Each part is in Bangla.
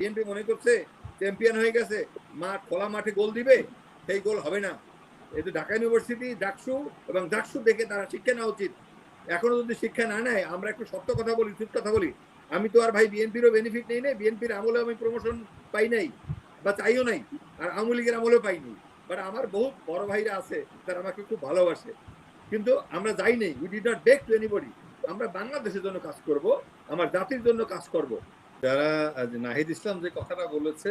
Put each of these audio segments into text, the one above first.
বিএনপি মনে করছে চ্যাম্পিয়ন হয়ে গেছে মাঠ খোলা মাঠে গোল দিবে, সেই গোল হবে না। এই তো ঢাকা ইউনিভার্সিটি ডাকসু এবং ডাকসু দেখে তারা শিক্ষা নেওয়া উচিত। এখনও যদি শিক্ষা না নেয়, আমরা একটু সত্য কথা বলি ঠিক কথা বলি। আমি তো আর ভাই বিএনপিরও বেনিফিট নেই নাই বিএনপির আমলে আমি প্রমোশন পাই নাই, বা চাইও নাই, আর আওয়ামী লীগের আমলেও পাইনি। বাট আমার বহুত বড় ভাইরা আছে, তারা আমাকে খুব ভালোবাসে। কিন্তু আমরা যাই নেই we did not beg to anybody আমরা বাংলাদেশের জন্য কাজ করব, আমার জাতির জন্য কাজ করব। যারা নাহিদ ইসলাম যে কথাটা বলেছে,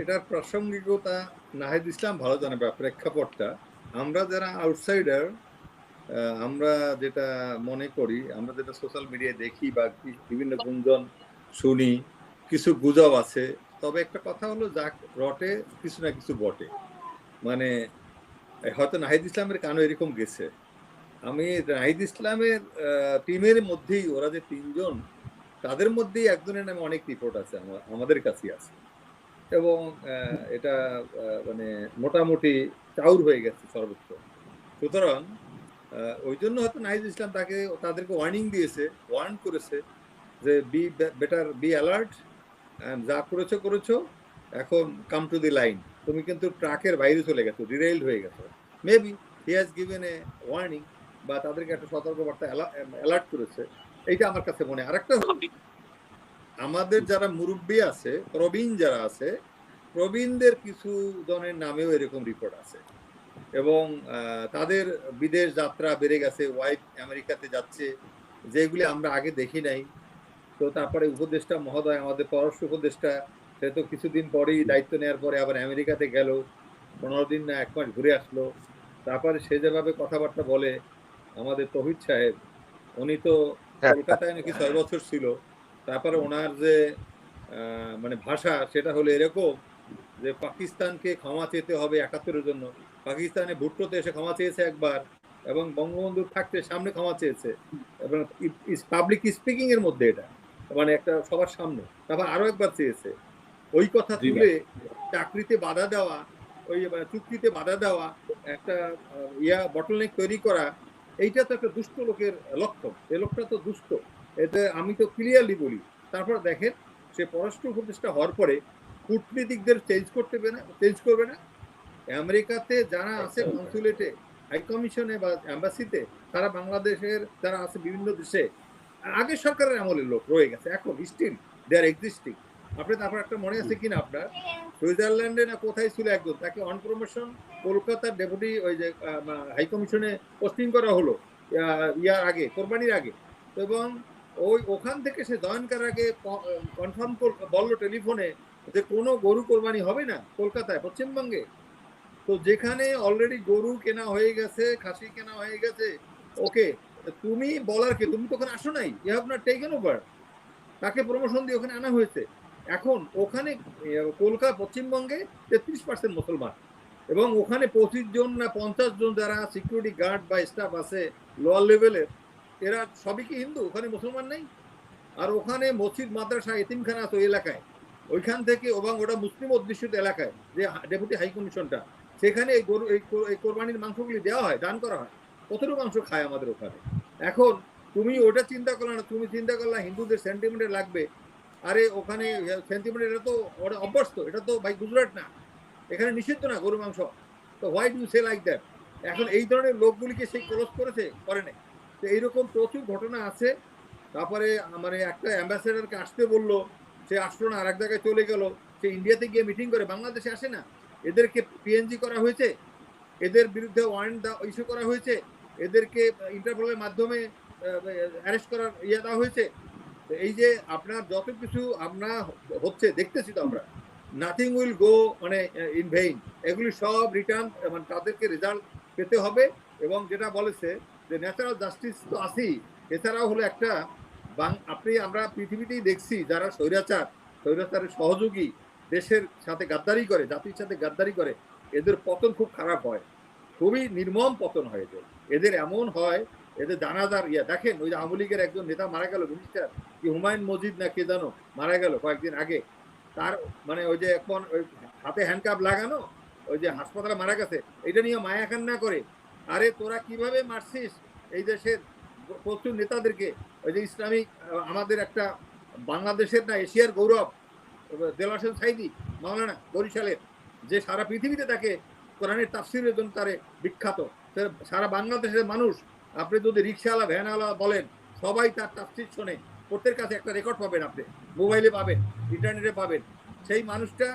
এটার প্রাসঙ্গিকতা নাহিদ ইসলাম ভালো জানে বা প্রেক্ষাপটটা। আমরা যারা আউটসাইডার আমরা যেটা মনে করি, আমরা যেটা সোশ্যাল মিডিয়ায় দেখি বা বিভিন্ন গুঞ্জন শুনি, কিছু গুজব আছে, তবে একটা কথা হলো, যা রটে, কিছু না কিছু বটে। মানে হয়তো নাহিদ ইসলামের কানও এরকম গেছে। আমি নাহিদ ইসলামের টিমের মধ্যেই, ওরা যে তিনজন তাদের মধ্যেই একজনের নামে অনেক রিপোর্ট আছে আমাদের কাছেই আছে। এবং এটা মানে মোটামুটি চাউর হয়ে গেছে সর্বোচ্চ। সুতরাং ওই জন্য হয়তো নাহিদ ইসলাম তাকে, তাদেরকে ওয়ার্নিং দিয়েছে ওয়ার্ন করেছে যে বি বেটার বি অ্যালার্ট যা করেছ করেছ, এখন কাম টু দি লাইন তুমি কিন্তু ট্রাকের বাইরে চলে গেছো ডিরেইলড হয়ে গেছো। Maybe he has given a warning বা তাদেরকে একটা সতর্কবার্তা অ্যালার্ট করেছে। এইটা আমার কাছে মনে হয়। আরেকটা হলো, আমাদের যারা মুরব্বী আছে প্রবীণ যারা আছে প্রবীণদের কিছু জনের নামেও এরকম রিপোর্ট আছে। এবং তাদের বিদেশ যাত্রা বেড়ে গেছে ওয়াইফ আমেরিকাতে যাচ্ছে যেগুলি আমরা আগে দেখি নাই। তো তারপরে উপদেষ্টা মহোদয় আমাদের পররাষ্ট্র উপদেষ্টা সে তো কিছুদিন পরেই দায়িত্ব নেওয়ার পরে আবার আমেরিকাতে গেল পনেরো দিন না এক মাস ঘুরে আসলো। তারপরে সে যেভাবে কথাবার্তা বলে আমাদের তহিদ সাহেব উনি তো কলকাতায় নাকি ছয় বছর ছিল। তারপরে ওনার যে মানে ভাষা সেটা হলো এরকম যে পাকিস্তানকে ক্ষমা চেতে হবে একাত্তরের জন্য। পাকিস্তানে ভুট্টোতে এসে ক্ষমা চেয়েছে একবার এবং বঙ্গবন্ধু থাকতে সামনে ক্ষমা চেয়েছে। এবং পাবলিক স্পিকিং এর মধ্যে এটা মানে একটা সবার সামনে। তারপর আরও একবার চেয়েছে। ওই কথা তুলে চাকরিতে বাধা দেওয়া ওই মানে চুক্তিতে বাধা দেওয়া একটা ইয়া বটলনেক তৈরি করা এইটা তো একটা দুষ্ট লোকের লক্ষণ এ লোকটা তো দুষ্ট। এতে আমি তো ক্লিয়ারলি বলি। তারপর দেখেন সে পররাষ্ট্র উপদেষ্টা হওয়ার পরে কূটনীতিকদের চেঞ্জ করতে না চেঞ্জ করবে না। আমেরিকাতে যারা আছে কনসুলেটে হাই কমিশনে বা অ্যাম্বাসিতে তারা বাংলাদেশের যারা আছে বিভিন্ন দেশে আগের সরকারের আমলের লোক রয়ে গেছে। এখন স্টিল দে আর এক্সিস্টিং আপনি তারপর একটা মনে আছে কিনা আপনার? সুইজারল্যান্ডে না কোথায় ছিল একজন? তাকে অন প্রমোশন কলকাতার ডেপুটি ওই যে হাই কমিশনে পোস্টিং করা হলো ইয়ার আগে, কোরবানির আগে। এবং ওই, ওখান থেকে সে জয়েন আগে কনফার্ম বলল টেলিফোনে যে কোনো গরু কোরবানি হবে না কলকাতায়, পশ্চিমবঙ্গে। তো যেখানে অলরেডি গরু কেনা হয়ে গেছে, খাসি কেনা হয়ে গেছে, ওকে, তুমি বলার কে? তুমি তো ওখানে আসো নাই you have not taken over তাকে প্রমোশন দিয়ে ওখানে আনা হয়েছে। এখন ওখানে কলকাতা পশ্চিমবঙ্গে তেত্রিশ পার্সেন্ট মুসলমান। এবং ওখানে পঁচিশ জন না পঞ্চাশ জন যারা সিকিউরিটি গার্ড বা স্টাফ আছে লোয়ার লেভেলের এরা সবই কি হিন্দু? ওখানে মুসলমান নেই? আর ওখানে মসজিদ, মাদ্রাসা, এতিমখানা আছে এলাকায়। ওইখান থেকে, এবং ওটা মুসলিম অধ্যুষিত এলাকায়, যে ডেপুটি হাই কমিশনটা সেখানে এই গরু, এই কোরবানির মাংসগুলি দেওয়া হয়, দান করা হয়। কতটুকু মাংস খায় আমাদের ওখানে? এখন তুমি ওটা চিন্তা করলে না, তুমি চিন্তা করলে হিন্দুদের সেন্টিমেন্টে লাগবে আরে ওখানে সেন্টিমেন্ট এটা তো ওটা অভ্যস্ত, এটা তো ভাই গুজরাট না। এখানে নিষিদ্ধ না গরু মাংস? তো why do say like that এখন এই ধরনের লোকগুলিকে সেই ক্লোজ করেছে, করে নাই। তো এইরকম প্রচুর ঘটনা আছে। তারপরে মানে একটা অ্যাম্বাসেডারকে আসতে বলল, সে আসলো না আর এক জায়গায় চলে গেল। সে ইন্ডিয়াতে গিয়ে মিটিং করে, বাংলাদেশে আসে না। এদেরকে পিএনজি করা হয়েছে। এদের বিরুদ্ধে ওয়ারেন্ট দেওয়া ইস্যু করা হয়েছে। এদেরকে ইন্টারপোলের মাধ্যমে অ্যারেস্ট করার ইয়ে দেওয়া হয়েছে। এই যে আপনার যত কিছু আমরা হচ্ছে, দেখতেছি তো আমরা নাথিং উইল গো মানে ইন ভেইন এগুলি সব রিটার্ন মানে তাদেরকে রেজাল্ট পেতে হবে এবং যেটা বলেছে যে ন্যাচারাল জাস্টিস তো আছেই। এছাড়াও হলো একটা, বাং, আপনি, আমরা পৃথিবীতেই দেখছি যারা স্বৈরাচার, স্বৈরাচারের সহযোগী দেশের সাথে গাদ্দারি করে, জাতির সাথে গাদ্দারি করে, এদের পতন খুব খারাপ হয়। খুবই নির্মম পতন হয় এদের। এদের এমন হয় এদের জানাজার ইয়া, দেখেন ওই যে আওয়ামী লীগের একজন নেতা মারা গেল মিনিস্টার কি হুমায়ুন মজিদ না কে জানো, মারা গেল কয়েকদিন আগে। তার মানে ওই যে এখন ওই হাতে হ্যান্ডকাপ লাগানো, ওই যে হাসপাতালে মারা গেছে, এটা নিয়ে মায়া কান্না করে। আরে তোরা কীভাবে মারছিস এই দেশের প্রচুর নেতাদেরকে? ওই যে ইসলামিক, আমাদের একটা বাংলাদেশের না, এশিয়ার গৌরব দেলাসেন সাইদি, মাওলানা বরিশালের, যে সারা পৃথিবীতে তাকে কোরআনের তাফসিরের জন্য তারে বিখ্যাত। সারা বাংলাদেশের মানুষ আপনি যদি রিক্সাওয়ালা, ভ্যানওয়ালা বলেন, সবাই তার তাফসির শোনে, প্রত্যেকের কাছে একটা রেকর্ড পাবেন আপনি। মোবাইলে পাবেন ইন্টারনেটে পাবেন। সেই মানুষটা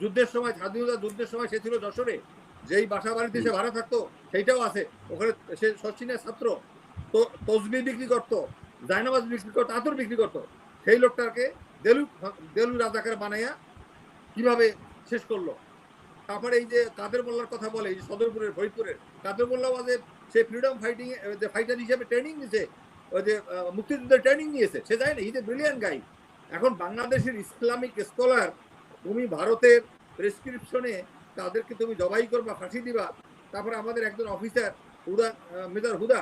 যুদ্ধের সময়, স্বাধীনতা যুদ্ধের সময় সে ছিল যশোরে। যেই বাসা বাড়িতে সে ভাড়া থাকতো, সেইটাও আছে। ওখানে সে সচিনের ছাত্র, তো তসবি বিক্রি করতো, জায়নামাজ বিক্রি করতো, আতর বিক্রি করতো। সেই লোকটাকে দেলু দেলু রাজাকার বানাইয়া কীভাবে শেষ করল? তারপরে এই যে কাদের মোল্লার কথা বলে, এই সদরপুরের, ফরিদপুরের কাদের মোল্লা সে ফ্রিডম ফাইটিং ফাইটার হিসেবে ট্রেনিং নিছে, ওই যে মুক্তিযুদ্ধের ট্রেনিং নিয়েছে, সে যায় না এই যে ব্রিলিয়ান গাই এখন বাংলাদেশের ইসলামিক স্কলার তুমি ভারতের প্রেসক্রিপশনে তাদেরকে তুমি জবাই করবা, ফাঁসি দিবা, তারপরে আমাদের একজন অফিসার হুদা মেজর হুদা,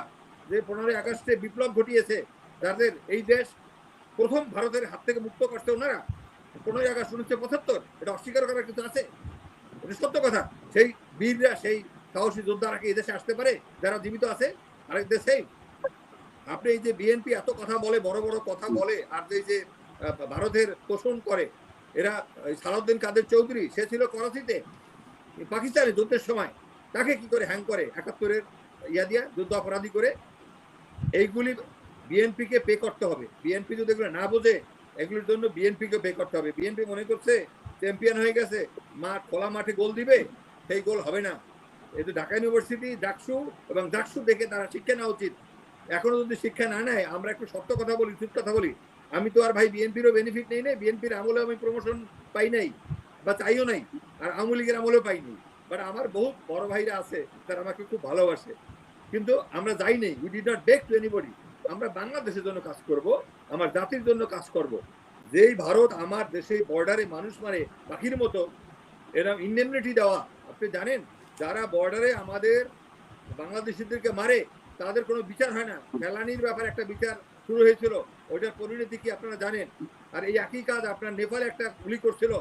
যে পনেরোই আগস্টে বিপ্লব ঘটিয়েছে যাদের এই দেশ প্রথম ভারতের হাত থেকে মুক্ত করছে ওনারা। পনেরোই আগস্ট উনিশশো পঁচাত্তর, এটা অস্বীকার করার কিছু আছে? এটা সত্য কথা। সেই বীররা, সেই সাহসী যোদ্ধারা কি এদেশে আসতে পারে? যারা জীবিত আছে আরেক দেশেই আপনি এই যে বিএনপি এত কথা বলে, বড় বড় কথা বলে, আর এই যে ভারতের পোষণ করে, এরা সালাউদ্দিন কাদের চৌধুরী, সে ছিল করাচিতে, পাকিস্তানে যুদ্ধের সময়। তাকে কি করে হ্যাং করে? একাত্তরের ইয়া দিয়া, যুদ্ধ অপরাধী করে। এইগুলি বিএনপিকে পে করতে হবে। বিএনপি যদি এগুলো না বোঝে, এগুলির জন্য বিএনপিকে পে করতে হবে। বিএনপি মনে করছে চ্যাম্পিয়ন হয়ে গেছে, মাঠ, খোলা মাঠে গোল দিবে, সেই গোল হবে না। যে ঢাকা ইউনিভার্সিটি ডাকসু এবং ডাকসু দেখে তারা শিক্ষা নেওয়া উচিত। এখনও যদি শিক্ষা না নেয়, আমরা একটু সত্য কথা বলি ঠিক কথা বলি। আমি তো আর ভাই বিএনপিরও বেনিফিট নেই নাই বিএনপির আমলে আমি প্রমোশন পাই নাই বা চাইও নাই, আর আওয়ামী লীগের আমলেও পাইনি। বাট আমার বহুত বড় ভাইরা আছে, তারা আমাকে খুব ভালোবাসে। কিন্তু আমরা যাই নেই। We did not beg to anybody আমরা বাংলাদেশের জন্য কাজ করব, আমার জাতির জন্য কাজ করব। যেই ভারত আমার দেশে বর্ডারে মানুষ মারে, পাখির মতো এরকম ইন্ডেমনিটি দেওয়া, আপনি জানেন? যারা বর্ডারে আমাদের বাংলাদেশিদেরকে মারে, তাদের কোনো বিচার হয় না। ফেলানির ব্যাপারে একটা বিচার শুরু হয়েছিল, ওইটার পরিণতি কি আপনারা জানেন? আর এই একই কাজ আপনার নেপালে একটা গুলি করছিল,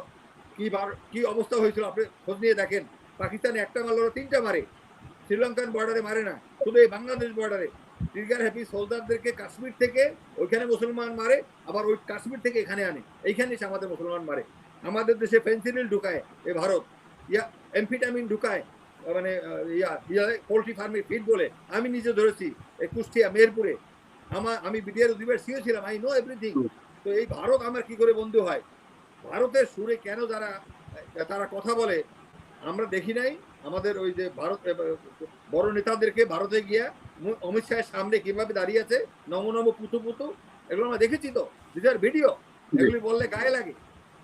কি কি অবস্থা হয়েছিল আপনি খোঁজ নিয়ে দেখেন। পাকিস্তানে একটা মারলো তিনটা মারে। শ্রীলঙ্কান বর্ডারে মারে না, শুধু এই বাংলাদেশ বর্ডারে ট্রিগার হ্যাপি সোলজারদেরকে কাশ্মীর থেকে ওইখানে মুসলমান মারে, আবার ওই কাশ্মীর থেকে এখানে আনে। এইখানে এসে আমাদের মুসলমান মারে। আমাদের দেশে ফেন্সিডিল ঢুকায় এ ভারত। ইয়া এমফিটামিন ঢুকায়। মানে ইয়া পোলট্রি ফার্মের ফিড বলে আমি নিজে ধরেছি এই কুষ্টিয়া মেহেরপুরে। আমার আমি বিডিআর দুইবার সিও ছিলাম আই নো এভরিথিং তো এই ভারত আমার কি করে বন্ধু হয়? ভারতের সুরে কেন যারা তারা কথা বলে আমরা দেখি নাই। আমাদের ওই যে ভারত বড় নেতাদেরকে ভারতে গিয়া অমিত শাহের সামনে কীভাবে দাঁড়িয়ে আছে নম নম পুতু পুতু এগুলো আমরা দেখেছি তো দিদার ভিডিও এগুলি বললে গায়ে লাগে।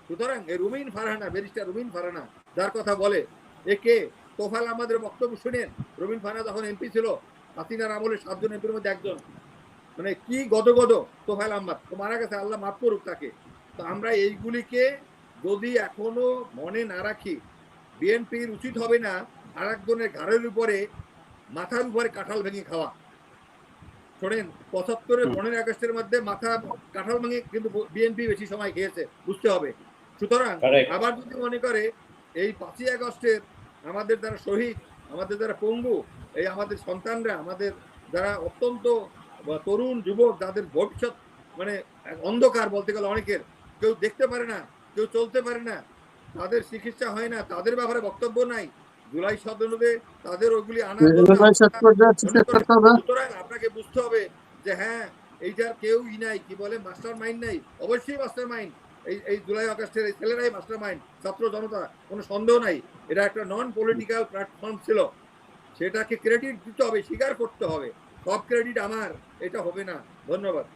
সুতরাং রুমিন ফারহানা ব্যারিস্টার রুমিন ফারহানা যার কথা বলে এ কে? তোফাল আমাদের বক্তব্য শুনেন। রবীন ফানা যখন এমপি ছিল হাসিনার আমলে সাতজন এমপির মধ্যে একজন। মানে কি গদ গদ তোফাল আহমদ। তো মারা গেছে আল্লাহ মাফ করুক তাকে। তো আমরা এইগুলিকে যদি এখনও মনে না রাখি বিএনপির উচিত হবে না আর একজনের ঘাড়ের উপরে মাথার উপরে কাঁঠাল ভেঙে খাওয়া। শোনেন পঁচাত্তরের হুম। পনেরোই আগস্টের মধ্যে মাথা কাঁঠাল ভেঙে কিন্তু বিএনপি বেশি সময় খেয়েছে বুঝতে হবে। সুতরাং আবার যদি মনে করে এই পাঁচই আগস্টের আমাদের যারা শহীদ আমাদের যারা পঙ্গু এই আমাদের সন্তানরা আমাদের যারা অত্যন্ত তরুণ যুবক যাদের ভবিষ্যৎ মানে অন্ধকার বলতে গেলে অনেকের কেউ দেখতে পারে না কেউ চলতে পারে না তাদের চিকিৎসা হয় না তাদের ব্যাপারে বক্তব্য নাই। জুলাই সদনে তাদের ওইগুলি হবে। সুতরাং আপনাকে বুঝতে হবে যে হ্যাঁ এইটার কেউই নাই কি বলে মাস্টার মাইন্ড নাই। অবশ্যই মাস্টার মাইন্ড এই এই জুলাই আগস্টের এই ছেলেরাই মাস্টার মাইন্ড ছাত্র জনতা, কোনো সন্দেহ নাই। এটা একটা নন পলিটিক্যাল প্ল্যাটফর্ম ছিল। সেটাকে ক্রেডিট দিতে হবে, স্বীকার করতে হবে। সব ক্রেডিট আমার, এটা হবে না। ধন্যবাদ।